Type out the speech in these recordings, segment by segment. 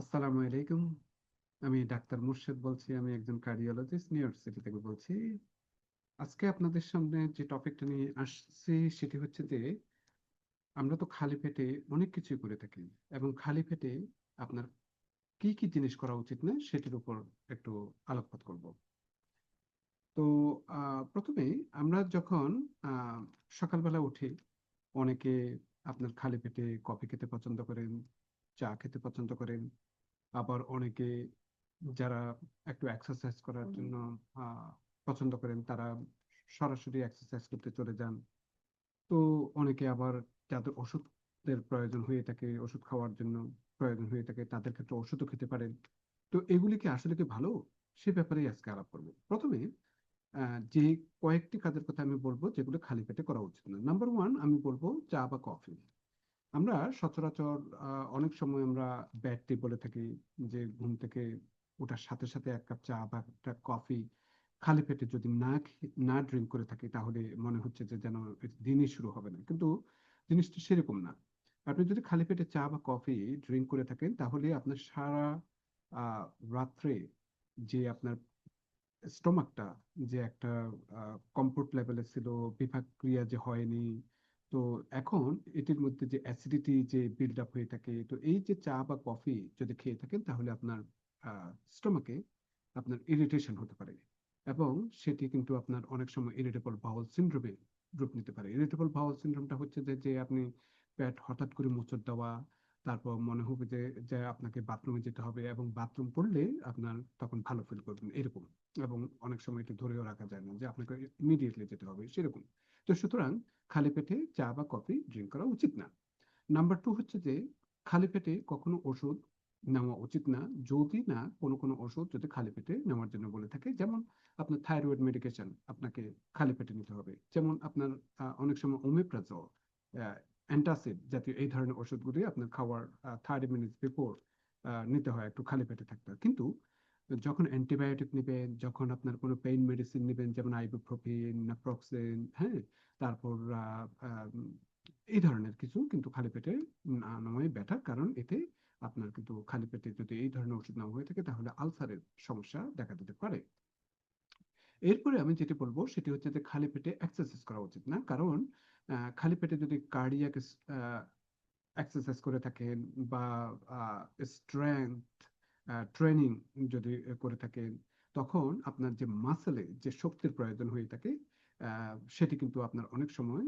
আসসালামু আলাইকুম। আমি ডাক্তার মুর্শেদ বলছি, আমি একজন কার্ডিওলজিস্ট নিউ ইয়র্ক সিটি থেকে বলছি। আজকে আপনাদের সামনে যে টপিকটা নিয়ে আসছি, সেটি হচ্ছে যে, আমরা তো খালি পেটে অনেক কিছুই করে থাকি এবং খালি পেটে আপনার কি কি জিনিস করা উচিত না, সেটির উপর একটু আলোকপাত করব। তো প্রথমে আমরা যখন সকালবেলা উঠি, অনেকে আপনার খালি পেটে কফি খেতে পছন্দ করেন চা খেতে পছন্দ করেন। আবার অনেকে যারা একটু এক্সারসাইজ করার জন্য পছন্দ করেন তারা সরাসরি এক্সারসাইজ করতে চলে যান। তো অনেকে আবার যাদের ওষুধের প্রয়োজন হয়ে থাকে ওষুধ খাওয়ার জন্য প্রয়োজন হয়ে থাকে তাদের ক্ষেত্রে ওষুধও খেতে পারেন। তো এগুলি কি আসলে কি ভালো? সে ব্যাপারেই আজকে আলাপ করব। প্রথমে আহ, যে কয়েকটি কাজের কথা আমি বলব যেগুলো খালি পেটে করা উচিত না। নাম্বার ওয়ান আমি বলব চা বা কফি আমরা সচরাচর অনেক সময় আমরা ব্যাড টি বলে থাকি যে ঘুম থেকে ওঠার সাথে সাথে এক কাপ চা বা একটা কফি খালি পেটে যদি না না ড্রিঙ্ক করে থাকি তাহলে মনে হচ্ছে যে যেন দিনই শুরু হবে না। কিন্তু জিনিসটা সেরকম না। আপনি যদি খালি পেটে চা বা কফি ড্রিঙ্ক করে থাকেন তাহলে আপনার সারা রাত্রে যে আপনার স্টোমাকটা যে একটা কমফোর্ট লেভেলে ছিল বিপাক ক্রিয়া যে হয়নি তো এখন এটির মধ্যে যে অ্যাসিডিটি যে বিল্ড আপ হয়ে থাকে, তো এই যে চা বা কফি যদি খেয়ে থাকেন, তাহলে আপনার স্টমাকে আপনার ইরিটেশন হতে পারে এবং সেটি কিন্তু আপনার অনেক সময় ইরিটেবল বাউল সিনড্রোমে রূপ নিতে পারে। ইরিটেবল বাউল সিনড্রোমটা হচ্ছে যে যে আপনি পেট হঠাৎ করে মোচড় দেওয়া তারপর মনে হবে যে যে আপনাকে বাথরুমে যেতে হবে এবং বাথরুম করলে আপনার তখন ভালো ফিল করবেন, এরকম। এবং অনেক সময় এটা ধরেও রাখা যায় না যে, আপনাকে ইমিডিয়েটলি যেতে হবে, সেরকম। তো সুতরাং খালি পেটে চা বা কফি ড্রিঙ্ক করা উচিত না। নাম্বার টু হচ্ছে যে, খালি পেটে কখনো ওষুধ নেওয়া উচিত না। যদি না, কোনো কোনো ওষুধ যদি খালি পেটে নেওয়ার জন্য বলে থাকে, যেমন আপনার থাইরয়েড মেডিকেশন আপনাকে খালি পেটে নিতে হবে। যেমন আপনার অনেক সময় ওমেপ্রাজল অ্যান্টাসিড জাতীয় এই ধরনের ওষুধগুলি আপনার খাওয়ার থার্টি মিনিটস বিফোর নিতে হয়, একটু খালি পেটে থাকতে হয়। কিন্তু যখন অ্যান্টিবায়োটিক নেবেন, যখন আপনার কোনো পেইন মেডিসিন নেবেন, যেমন আইবুপ্রোফিন নাপ্রক্সেন হ্যাঁ তারপর এই ধরনের কিছু কিন্তু খালি পেটে না নেওয়াই বেটার কারণ এতে আপনার কিন্তু খালি পেটে যদি এই ধরনের ওষুধ নেওয়া হয়ে থাকে, তাহলে আলসারের সমস্যা দেখা দিতে পারে। এরপরে আমি যেটি বলব, সেটি হচ্ছে যে খালি পেটে এক্সারসাইজ করা উচিত না, কারণ খালি পেটে যদি কার্ডিয়াক এক্সারসাইজ করে থাকেন বা স্ট্রেংথ ট্রেনিং যদি করে থাকেন, তখন আপনার যে মাসেলে যে শক্তির প্রয়োজন হয়ে থাকে সেটি কিন্তু আপনার অনেক সময়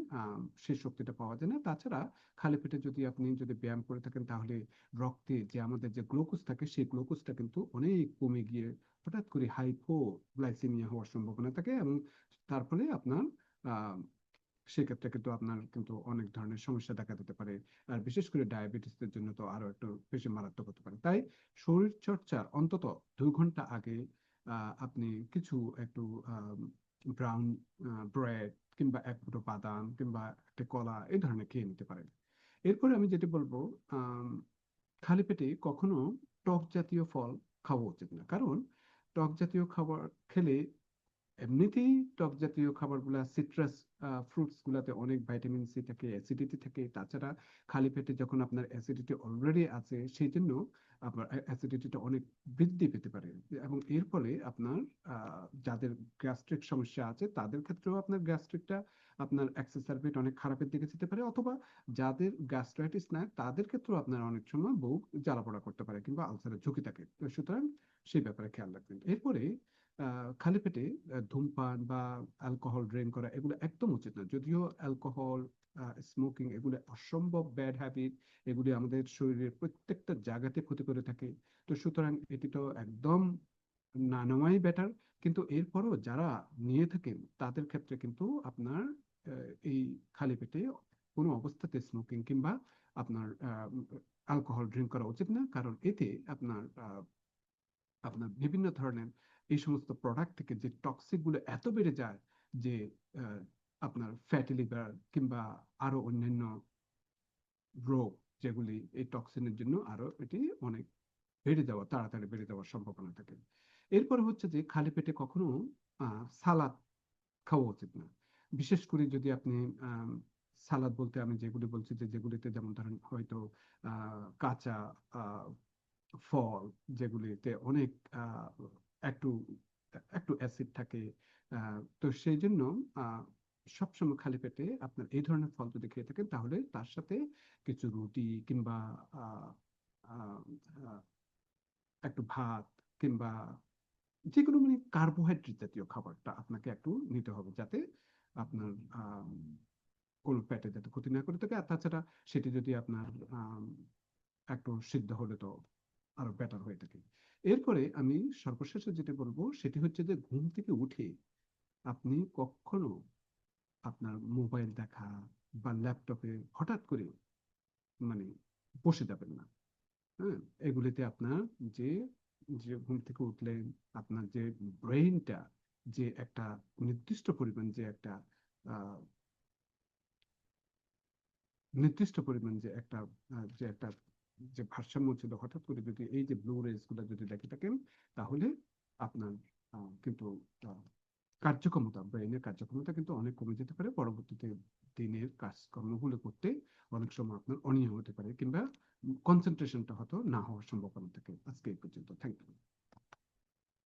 সেই শক্তিটা পাওয়া যায় না। তাছাড়া খালি পেটে যদি আপনি যদি ব্যায়াম করে থাকেন, তাহলে রক্তে যে আমাদের যে গ্লুকোজ থাকে, সেই গ্লুকোজটা কিন্তু অনেক কমে গিয়ে হঠাৎ করে হাইপো গ্লাইসেমিয়া হওয়ার সম্ভাবনা থাকে এবং তার ফলে আপনার সেক্ষেত্রে কিন্তু আপনার কিন্তু অনেক ধরনের সমস্যা দেখা দিতে পারে। আর বিশেষ করে ডায়াবেটিসের জন্য তো আরও একটু বেশি মারাত্মক হতে পারে। তাই শরীর চর্চার অন্তত দুই ঘণ্টা আগে আপনি কিছু একটু ব্রাউন ব্রেড কিংবা এক মুঠো বাদাম কিংবা একটা কলা এই ধরনের খেয়ে নিতে পারেন। এরপরে আমি যেটি বলব খালি পেটে কখনো টক জাতীয় ফল খাওয়া উচিত না। কারণ টক জাতীয় খাবার খেলে এমনিতেই টক জাতীয় খাবারগুলা সিট্রাস ফ্রুটস গুলাতে অনেক ভাইটামিন সি থাকে অ্যাসিডিটি থাকে। তাছাড়া খালি পেটে যখন আপনার অ্যাসিডিটি অলরেডি আছে, সেই জন্য আপনার অ্যাসিডিটিটা অনেক বৃদ্ধি পেতে পারে। এবং এর ফলে আপনার যাদের গ্যাস্ট্রিক সমস্যা আছে, তাদের ক্ষেত্রেও আপনার গ্যাস্ট্রিকটা আপনার এক্সেসারবেট অনেক খারাপের দিকে যেতে পারে। অথবা যাদের গ্যাস্ট্রাইটিস না, তাদের ক্ষেত্রেও আপনার অনেক সময় বুক জ্বালাপোড়া করতে পারে কিংবা আলসারের ঝুঁকি থাকে। সুতরাং সেই ব্যাপারে খেয়াল রাখবেন। এরপরে খালি পেটে ধূমপান বা অ্যালকোহল ড্রিঙ্ক করা এগুলো একদম উচিত না। যদিও অ্যালকোহল স্মোকিং এগুলো অসম্ভব ব্যাড হ্যাবিট এগুলি আমাদের শরীরের প্রত্যেকটা জায়গাতে ক্ষতি করে থাকে। তো সুতরাং এটি তো একদম না নেওয়াই বেটার কিন্তু এরপরও যারা নিয়ে থাকেন, তাদের ক্ষেত্রে কিন্তু আপনার এই খালি পেটে কোনো অবস্থাতে স্মোকিং কিংবা আপনার অ্যালকোহল ড্রিঙ্ক করা উচিত না। কারণ এতে আপনার আপনার বিভিন্ন ধরনের এই সমস্ত প্রোডাক্ট থেকে যে টক্সিকগুলো এত বেড়ে যায় যে আপনার ফ্যাটি লিভার কিংবা আরও অন্যান্য রোগ যেগুলি এই টক্সিনের জন্য আরও এটি অনেক বেড়ে যাওয়া, তাড়াতাড়ি বেড়ে যাওয়ার সম্ভাবনা থাকে। এরপরে হচ্ছে যে খালি পেটে কখনো সালাদ খাওয়া উচিত না। বিশেষ করে যদি আপনি সালাদ বলতে আমি যেগুলি বলছি যে যেগুলিতে যেমন ধরেন হয়তো কাঁচা ফল যেগুলিতে অনেক একটু একটু অ্যাসিড থাকে। তো সেই জন্য সবসময় খালি পেটে আপনার এই ধরনের ফল যদি খেয়ে থাকেন, তাহলে তার সাথে কিছু রুটি কিংবা একটু ভাত কিংবা যে কোনো মানে কার্বোহাইড্রেট জাতীয় খাবারটা আপনাকে একটু নিতে হবে যাতে আপনার কোনো পেটে যাতে ক্ষতি না করে থাকে। আর তাছাড়া সেটি যদি আপনার একটু সিদ্ধ হলে তো আরও বেটার হয়ে থাকে। এরপরে আমি সর্বশেষে যেটা বলব, সেটি হচ্ছে যে ঘুম থেকে উঠে আপনি কখনো আপনার মোবাইল দেখা বা ল্যাপটপে হঠাৎ করে মানে বসে যাবেন না। হ্যাঁ? এগুলিতে আপনার যে যে ঘুম থেকে উঠলেন আপনার যে ব্রেইনটা যে একটা নির্দিষ্ট পরিমাণ যে একটা নির্দিষ্ট পরিমাণ যে একটা যে একটা যে ভারসাম্য ছিল হঠাৎ করে যদি এই যে ব্লু রেজগুলো যদি দেখে থাকেন, তাহলে আপনার কিন্তু কার্যক্ষমতা ব্রেইনের কার্যক্ষমতা কিন্তু অনেক কমে যেতে পারে। পরবর্তীতে দিনের কাজকর্মগুলো করতে অনেক সময় আপনার অনীহা হতে পারে কিংবা কনসেন্ট্রেশনটা হয়তো না হওয়ার সম্ভাবনা থাকে। আজকে এই পর্যন্ত। Thank you